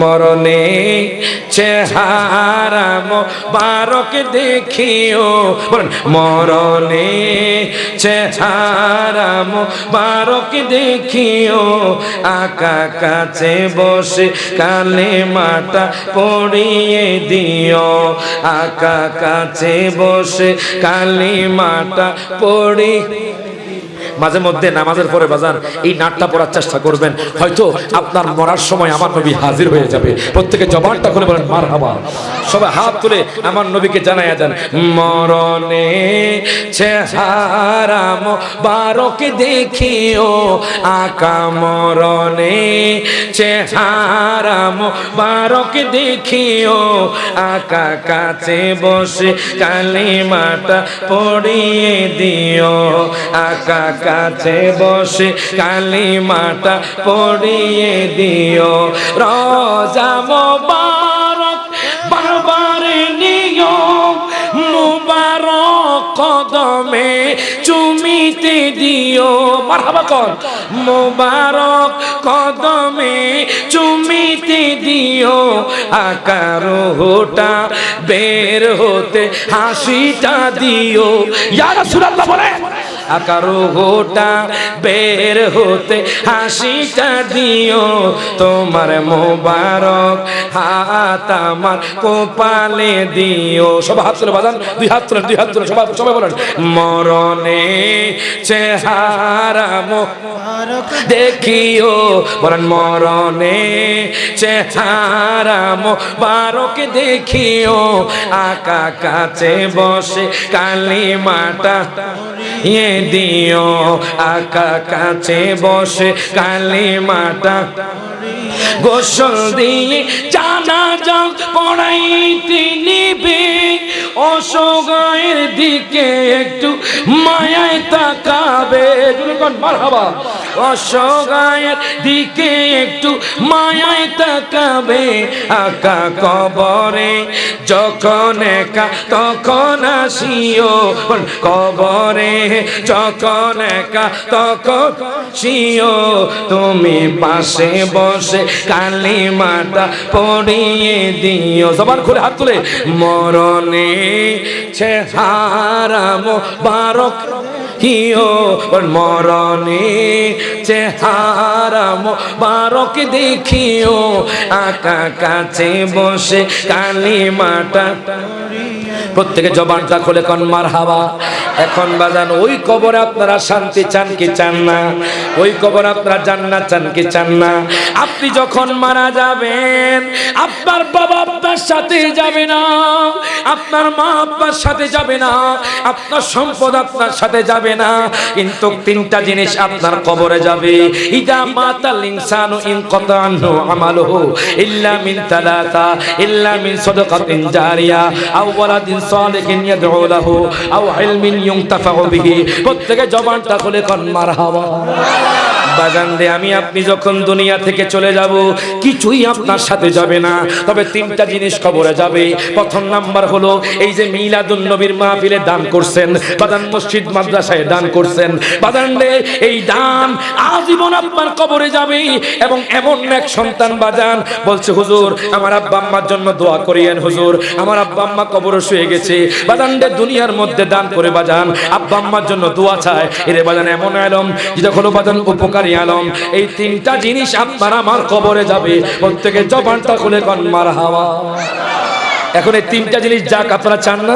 মরণে চেহারা মোবারক দেখিও। মরণে চেহারা দেখিও আকা কাছে বসে কালে পড়িয়ে দিও। আকা কাছে বসে কালি পড়ি মাঝে মধ্যে নামাজের পরে বাজান, এই নাটটা পড়ার চেষ্টা করবেন। হয়তো আপনার মরার সময় আমার নবী হাজির হয়ে যাবে। প্রত্যেকে জবানটা খুলে বলেন মার হাবা সবাই হাত তুলে আমার নবীকে জানাইয়া দেন, মরণে চেহারাম বারকে দেখিও আকা মরণে চেহারাম, বারকে দেখিও আকা কাছে বসে কালিমাটা পড়িয়ে দিও। আকা কাছে বসে কালিমাটা পড়িয়ে দিও। রজা মোবারক চুমিতে দিও। মারহাবা কর। মোবারক কদমে চুমিতে দিও। আকার হোটা বের হতে হাসিটা দিও। ইয়া রাসূলুল্লাহ বলে আকারো গোটা বের হতে হাসিটা দিও। তোমার মোবারক হাত আমার কোপালে দিও। সব হাত তুলে বাজান, দুই হাত তুলেন, দুই হাত তুলে সবাই সবাই বলেন, মরণে চেহারা মোবারক দেখিও। বলেন, মরণে চেহারা মোবারক দেখিও। আকা কাছে বসে কালী মাটা ইয়ে দিও, আকা কাছে বসে কালি মাটা গোসল দিয়ে জানা যাও পড়াইতে নিবে অসগায়ের দিকে একটু মায়ায় মারহাবা। অসগায়ের দিকে একটু মায়ায় তাকাবে আকা কবরে। যখন একা, তখন আসিও কবরে। যখন একা, তখন শিও তুমি পাশে বসে কালী মাতা পড়িয়ে দিও। সবার খুলে, হাত তুলে। মরণে চেহারাম বারক কিও মরণে চেহারাম বারক দেখিও। আকা কাছে বসে কালী মাটা প্রত্যেকে জবানটা খুলে কন মার হাওয়া এখন বাজান, ওই কবরে আপনারা শান্তি চান কি চান না? ওই কবর আপনারা জান্নাত চান কি চান না? আপনি যখন মারা যাবেন আপনার আপনার সাথে যাবে না। আপনার মা আপনার সাথে যাবে না। আপনার সম্পদ আপনার সাথে যাবে না। কিন্তু তিনটা জিনিস আপনার কবরে যাবে। ইদা মাতাল ইনসানু ইন কতানহু আমালুহু ইল্লা মিন তালাতা, ইল্লা মিন সাদাকাতিন জারিয়া, আও ওয়ালাদিন সালিহিন ইয়াদউ লাহু, আও ইলমিন ইউনতাফাউ বিহি। প্রত্যেকে জবানটা খুলে কোন, মারহাবা। বাজান দে, আমি আপনি যখন দুনিয়া থেকে চলে যাব, কিছুই আপনার সাথে যাবে না। তবে তিনটা জিনিস খবরে যাবে। প্রথম নাম্বার হলো, এই যে নবীর মাহফিলে দান করছেন, বাদান মসজিদ মাদ্রাসায় দান করছেন। দে, এই দান আজীবন আপনার কবরে যাবে এবং এমন এক সন্তান বাজান, বলছে, হুজুর, আমার আব্বা আম্মার জন্য দোয়া করিয়েন, হুজুর। আমার আব্বা আম্মা কবরে শুয়ে গেছে। বাদান দে, দুনিয়ার মধ্যে দান করে বাজান। আব্বা আম্মার জন্য দোয়া চায়। এরে বাজান, এমন আলম যেটা হলো বাজান উপকারী আলম, এই তিনটা জিনিস আপনার আমার কবরে যাবে। প্রত্যেকে জবানটা খুলে কন মার হাওয়া এখন এই তিনটা জিনিস যাক, আপনারা চান না?